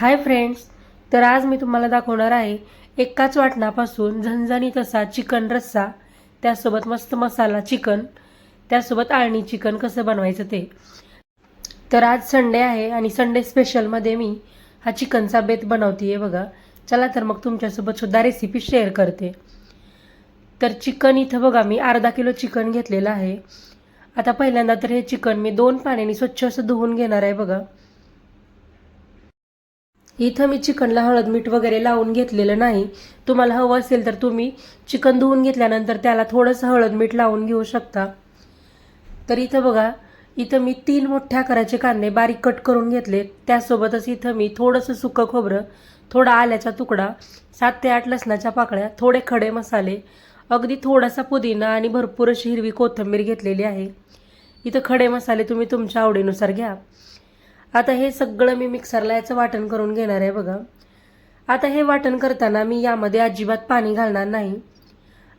Hi friends तर आज मी तुम्हाला दाखवणार आहे एकाच वाटणापासून झणझणीत असा चिकन रस्सा त्यासोबत मस्त मसाला चिकन त्यासोबत आळणी चिकन कसं बनवायचं ते. तर आज संडे आहे आणि संडे स्पेशलमध्ये मी हा चिकनचा बेत बनवते बघा. चला तर मग तुमच्यासोबत सुद्धा रेसिपी शेअर करते. तर चिकन इथं बघा मी अर्धा किलो चिकन घेतलेलं आहे. आता पहिल्यांदा तर हे चिकन मी दोन पाण्याने स्वच्छ असं धुवून घेणार आहे बघा. इथं मी चिकनला हळद मीठ वगैरे लावून घेतलेलं नाही. तुम्हाला हवं असेल तर तुम्ही चिकन धुवून घेतल्यानंतर त्याला थोडंसं हळद मीठ लावून घेऊ शकता. तर इथं बघा इथं मी तीन मोठ्या आकाराचे कांदे बारीक कट करून घेतले. त्यासोबतच इथं मी थोडंसं सुकं खोबरं थोडा आल्याचा तुकडा सात ते आठ लसणाच्या पाकळ्या थोडे खडे मसाले अगदी थोडासा पुदिना आणि भरपूर अशी हिरवी कोथिंबीर घेतलेली आहे. इथं खडे मसाले तुम्ही तुमच्या आवडीनुसार घ्या. आता हे सगळं मी मिक्सरला याचं वाटण करून घेणार आहे बघा. आता हे वाटण करताना मी यामध्ये अजिबात पाणी घालणार नाही.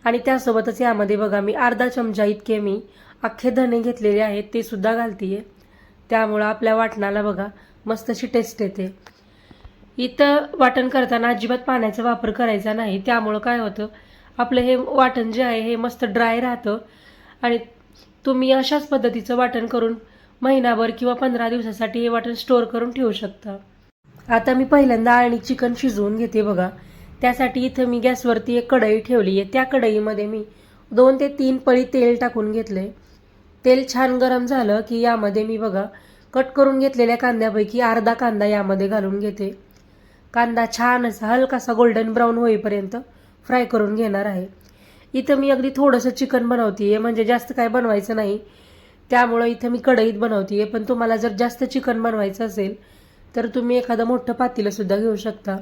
आणि त्यासोबतच यामध्ये बघा मी अर्धा चमचा इतके मी अख्खे धणे घेतलेले आहेत ते सुद्धा घालतीये. त्यामुळं आपल्या वाटणाला बघा मस्त अशी टेस्ट येते. इथं वाटण करताना अजिबात पाण्याचा वापर करायचा नाही. त्यामुळं काय होतं आपलं हे वाटण जे आहे हे मस्त ड्राय राहतं. आणि तुम्ही अशाच पद्धतीचं वाटण करून महिनाभर किंवा पंधरा दिवसासाठी हे वाटण स्टोअर करून ठेवू शकता. आता मी पहिल्यांदा आणि चिकन शिजवून घेते बघा. त्यासाठी इथं मी गॅसवरती एक कढई ठेवली आहे. त्या कढईमध्ये मी दोन ते तीन पळी तेल टाकून घेतले तेल छान गरम झालं की यामध्ये मी बघा कट करून घेतलेल्या कांद्यापैकी अर्धा कांदा यामध्ये घालून घेते. कांदा छान असा हलकासा गोल्डन ब्राऊन होईपर्यंत फ्राय करून घेणार आहे. इथं मी अगदी थोडंसं चिकन बनवते आहे म्हणजे जास्त काय बनवायचं नाही. त्यामुळं इथं मी कढईत बनवते पण तुम्हाला जर जास्त चिकन बनवायचं असेल तर तुम्ही एखादं मोठं पातेलंसुद्धा घेऊ शकता.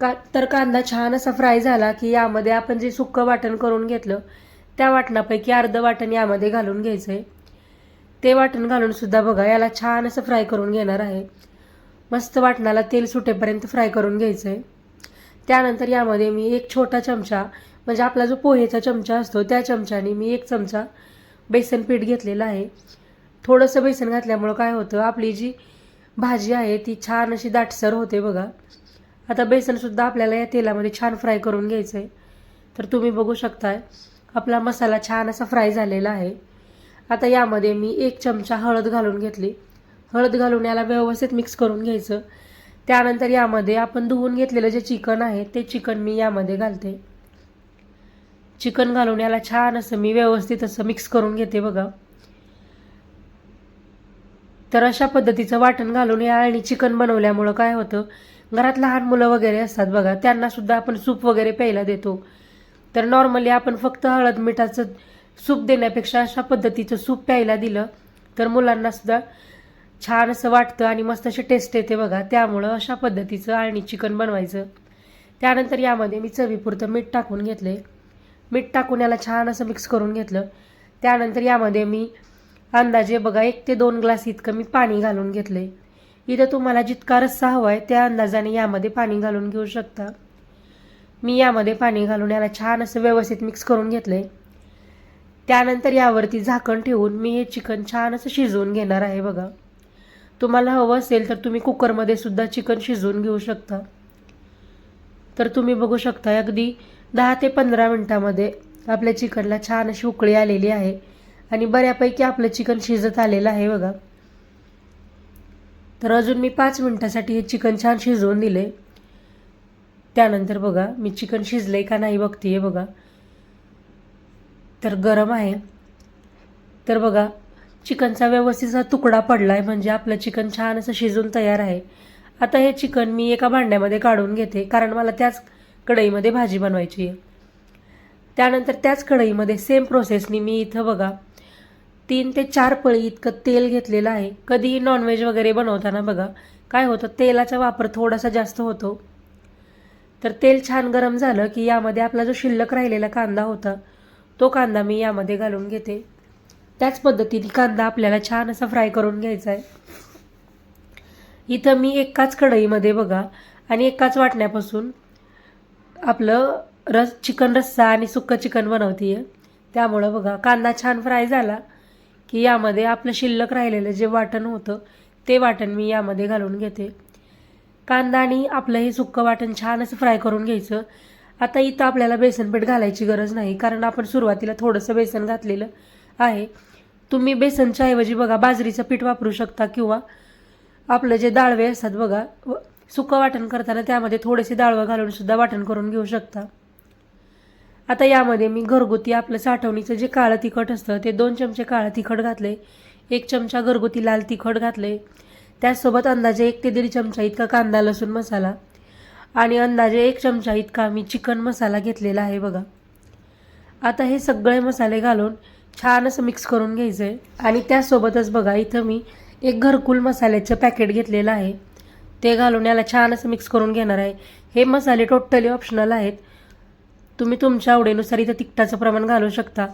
का तर कांदा छान असा फ्राय झाला की यामध्ये आपण जे सुक्कं वाटण करून घेतलं त्या वाटणापैकी अर्धं वाटण यामध्ये घालून घ्यायचं आहे ते वाटण घालूनसुद्धा बघा याला छान असं फ्राय करून घेणार आहे. मस्त वाटणाला तेल सुटेपर्यंत फ्राय करून घ्यायचं आहे त्यानंतर यामध्ये मी एक छोटा चमचा म्हणजे आपला जो पोहेचा चमचा असतो त्या चमच्याने मी एक चमचा बेसन पीठ घेतलेलं आहे. थोडंसं बेसन घातल्यामुळं काय होतं आपली जी भाजी आहे ती छान अशी दाटसर होते बघा. आता बेसनसुद्धा आपल्याला या तेलामध्ये छान फ्राय करून घ्यायचं आहे तर तुम्ही बघू शकताय आपला मसाला छान असा फ्राय झालेला आहे. आता यामध्ये मी एक चमचा हळद घालून घेतली. हळद घालून याला व्यवस्थित मिक्स करून घ्यायचं. त्यानंतर यामध्ये आपण धुवून घेतलेलं जे चिकन आहे ते चिकन मी यामध्ये घालते. चिकन घालून याला छान असं मी व्यवस्थित असं मिक्स करून घेते बघा. तर अशा पद्धतीचं वाटण घालून या आणि चिकन बनवल्यामुळं काय होतं घरात लहान मुलं वगैरे असतात बघा त्यांनासुद्धा आपण सूप वगैरे प्यायला देतो. तर नॉर्मली आपण फक्त हळद मिठाचं सूप देण्यापेक्षा अशा पद्धतीचं सूप प्यायला दिलं तर मुलांनासुद्धा छान असं वाटतं आणि मस्त अशी टेस्ट येते बघा. त्यामुळं अशा पद्धतीचं आळणी चिकन बनवायचं. त्यानंतर यामध्ये मी चवीपुरतं मीठ टाकून घेतले मीठ टाकून याला छान असं मिक्स करून घेतलं. त्यानंतर यामध्ये मी अंदाजे बघा एक ते दोन ग्लास इतकं मी पाणी घालून घेतलं. आहे इथं तुम्हाला जितका रस्सा हवा आहे त्या अंदाजाने यामध्ये पाणी घालून घेऊ शकता. मी यामध्ये पाणी घालून याला छान असं व्यवस्थित मिक्स करून घेतलं आहे त्यानंतर यावरती झाकण ठेवून मी हे चिकन छान असं शिजवून घेणार आहे बघा. तुम्हाला हवं असेल तर तुम्ही कुकरमध्ये सुद्धा चिकन शिजवून घेऊ शकता. तर तुम्ही बघू शकता अगदी दहा ते पंधरा मिनटामध्ये आपल्या चिकनला छान अशी उकळी आलेली आहे. आणि बऱ्यापैकी आपलं चिकन शिजत आलेलं आहे बघा. तर अजून मी पाच मिनटासाठी हे चिकन छान शिजवून दिले. त्यानंतर बघा मी चिकन शिजलं आहे का नाही बघतीये बघा. तर गरम आहे. तर बघा चिकनचा व्यवस्थित तुकडा पडला आहे म्हणजे आपलं चिकन छान असं शिजून तयार आहे. आता हे चिकन मी एका भांड्यामध्ये काढून घेते कारण मला त्याच कढईमध्ये भाजी बनवायची. आहे त्यानंतर त्याच कढईमध्ये सेम प्रोसेसनी मी इथं बघा तीन ते चार पळी इतकं तेल घेतलेलं आहे. कधीही नॉनव्हेज वगैरे बनवताना बघा काय होतं तेलाचा वापर थोडासा जास्त होतो. तर तेल छान गरम झालं की यामध्ये आपला जो शिल्लक राहिलेला कांदा होता तो कांदा मी यामध्ये घालून घेते. त्याच पद्धतीने कांदा आपल्याला छान असा फ्राय करून घ्यायचा आहे. इथं मी एकाच कढईमध्ये बघा आणि एकाच वाटण्यापासून आपलं रस चिकन रस्सा आणि सुक्कं चिकन बनवते त्यामुळं बघा कांदा छान फ्राय झाला की यामध्ये आपलं शिल्लक राहिलेलं जे वाटण होतं ते वाटण मी यामध्ये घालून घेते. कांदा आणि आपलं हे सुक्कं वाटण छान असं फ्राय करून घ्यायचं. आता इथं आपल्याला बेसनपीठ घालायची गरज नाही कारण आपण सुरुवातीला थोडंसं बेसन घातलेलं आहे. तुम्ही बेसनच्या ऐवजी बघा बाजरीचं पीठ वापरू शकता किंवा आपलं जे डाळवे असतात बघा व- सुकं वाटण करताना त्यामध्ये थोडेसे डाळवं घालून सुद्धा वाटण करून घेऊ शकता. आता यामध्ये मी घरगुती आपलं साठवणीचं जे काळं तिखट असतं ते दोन चमचे काळं तिखट घातले एक चमचा घरगुती लाल तिखट घातले त्याचसोबत अंदाजे एक ते दीड चमचा इतका कांदा लसूण मसाला आणि अंदाजे एक चमचा इतका मी चिकन मसाला घेतलेला आहे बघा. आता हे सगळे मसाले घालून छान असं मिक्स करून घ्यायचं आहे आणि त्यासोबतच बघा इथं मी एक घरकुल मसाल्याचं पॅकेट घेतलेलं आहे. ते घालून याला छान असं मिक्स करून घेणार आहे. हे मसाले टोटली ऑप्शनल आहेत. तुम्ही तुमच्या आवडीनुसार इथं तिखटाचं प्रमाण घालू शकता.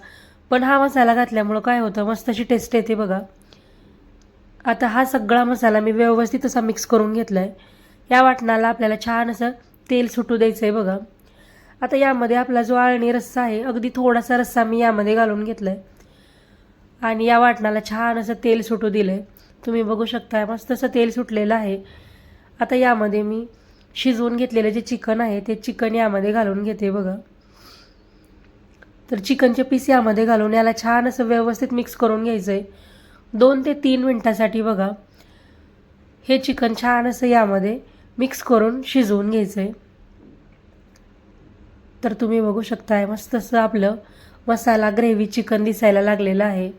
पण हा मसाला घातल्यामुळं काय होतं मस्त अशी टेस्ट येते बघा. आता हा सगळा मसाला मी व्यवस्थित असा मिक्स करून घेतला आहे या वाटणाला आपल्याला छान असं तेल सुटू द्यायचं आहे बघा. आता यामध्ये आपला जो आळणी रस्सा आहे अगदी थोडासा रस्सा मी यामध्ये घालून घेतला आहे आणि या वाटणाला छान असं तेल सुटू दिलं आहे तुम्ही बघू शकता मस्त असं तेल सुटलेलं आहे. आता यामध्ये मी शिजवून घेतलेलं जे चिकन आहे ते चिकन यामध्ये घालून घेते बघा. तर चिकनचे पीस यामध्ये घालून याला छान असं व्यवस्थित मिक्स करून घ्यायचं आहे दोन ते तीन मिनटासाठी बघा. हे चिकन छान असं यामध्ये मिक्स करून शिजवून घ्यायचं आहे तर तुम्ही बघू शकताय मस्त असं आपलं मसाला ग्रेव्ही चिकन दिसायला लागलेलं आहे.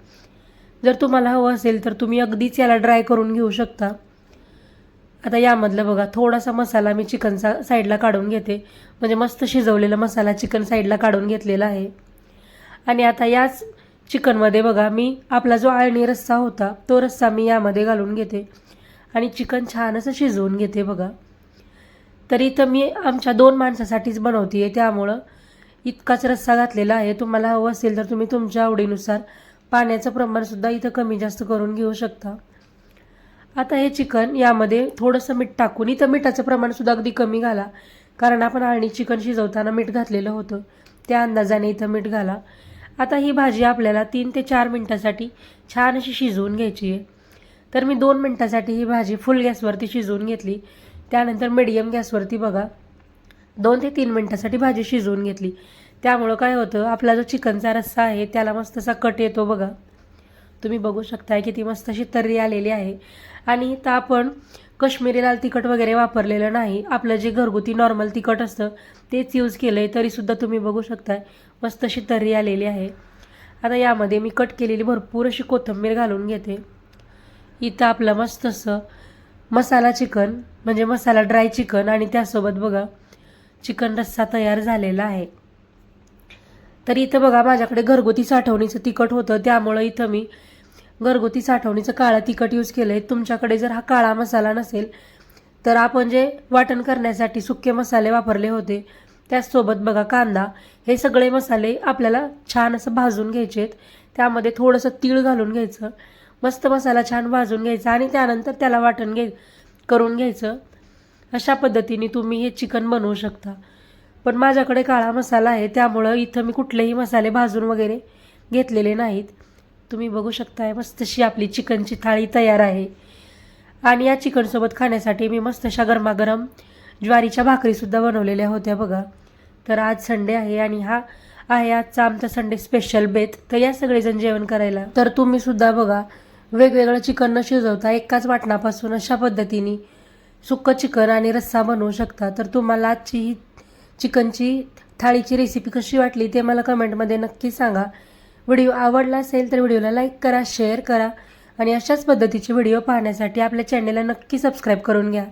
जर तुम्हाला हवं असेल तर तुम्ही अगदीच याला ड्राय करून घेऊ शकता. आता यामधलं बघा थोडासा मसाला मी चिकनचा साईडला काढून घेते. म्हणजे मस्त शिजवलेला मसाला चिकन साईडला काढून घेतलेला आहे. आणि आता याच चिकनमध्ये बघा मी आपला जो आळणी रस्सा होता तो रस्सा मी यामध्ये घालून घेते. आणि चिकन छान असं शिजवून घेते बघा. तर इथं मी आमच्या दोन माणसासाठीच बनवते आहे त्यामुळं इतकाच रस्सा घातलेला आहे. तुम्हाला हवं असेल तर तुम्ही तुमच्या आवडीनुसार पाण्याचं प्रमाणसुद्धा इथं कमी जास्त करून घेऊ शकता. आता हे चिकन यामध्ये थोडंसं मीठ टाकून इथं मिठाचं प्रमाणसुद्धा अगदी कमी घाला. कारण आपण आणि चिकन शिजवताना मीठ घातलेलं होतं. त्या अंदाजाने इथं मीठ घाला. आता ही भाजी आपल्याला तीन ते चार मिनटासाठी छान अशी शिजवून घ्यायची आहे. तर मी दोन मिनटासाठी ही भाजी फुल गॅसवरती शिजवून घेतली. त्यानंतर मिडियम गॅसवरती बघा. दोन ते तीन मिनटासाठी भाजी शिजवून घेतली. त्यामुळं काय होतं आपला जो चिकनचा रस्सा आहे त्याला मस्त असा कट येतो बघा. तुम्ही बघू शकताय की ती मस्त अशी तर्री आलेली आहे. आणि इथं आपण कश्मीरी लाल तिखट वगैरे वापरलेलं नाही. आपलं जे घरगुती नॉर्मल तिखट असतं तेच यूज केलं आहे तरीसुद्धा तुम्ही बघू शकताय. मस्त अशी तर्री आलेली आहे. आता यामध्ये मी कट केलेली भरपूर अशी कोथिंबीर घालून घेते. इथं आपलं मस्त असं मसाला चिकन म्हणजे मसाला ड्राय चिकन आणि त्यासोबत बघा चिकन रस्सा तयार झालेला आहे. तर इथं बघा माझ्याकडे घरगुती साठवणीचं तिखट होतं त्यामुळं इथं मी घरगुती साठवणीचं काळं तिखट यूज केलं आहे तुमच्याकडे जर हा काळा मसाला नसेल तर आपण जे वाटण करण्यासाठी सुके मसाले वापरले होते त्याचसोबत बघा कांदा. हे सगळे मसाले आपल्याला छान असं भाजून घ्यायचे आहेत त्यामध्ये थोडंसं तीळ घालून घ्यायचं. मस्त मसाला छान भाजून घ्यायचा आणि त्यानंतर त्याला वाटण घे करून घ्यायचं. अशा पद्धतीने तुम्ही हे चिकन बनवू शकता. पण माझ्याकडे काळा मसाला आहे त्यामुळं इथं मी कुठलेही मसाले भाजून वगैरे घेतलेले नाहीत. तुम्ही बघू शकताय मस्त अशी आपली चिकनची थाळी तयार आहे. आणि या चिकनसोबत खाण्यासाठी मी मस्त अशा गरमागरम ज्वारीच्या भाकरीसुद्धा बनवलेल्या होत्या बघा. तर आज संडे आहे आणि हा आहे आजचा आमचा संडे स्पेशल बेत तर या सगळेजण जेवण करायला. तर तुम्ही सुद्धा बघा वेगवेगळं चिकन न शिजवता एकाच वाटणापासून अशा पद्धतीने सुक्कं चिकन आणि रस्सा बनवू शकता. तर तुम्हाला आजची ही चिकनची थाळीची रेसिपी कशी वाटली ते मला कमेंटमध्ये नक्की सांगा. व्हिडिओ आवडला असेल तर व्हिडिओला लाईक करा शेअर करा आणि अशाच पद्धतीचे व्हिडिओ पाहण्यासाठी आपल्या चॅनेलला नक्की सबस्क्राईब करून घ्या.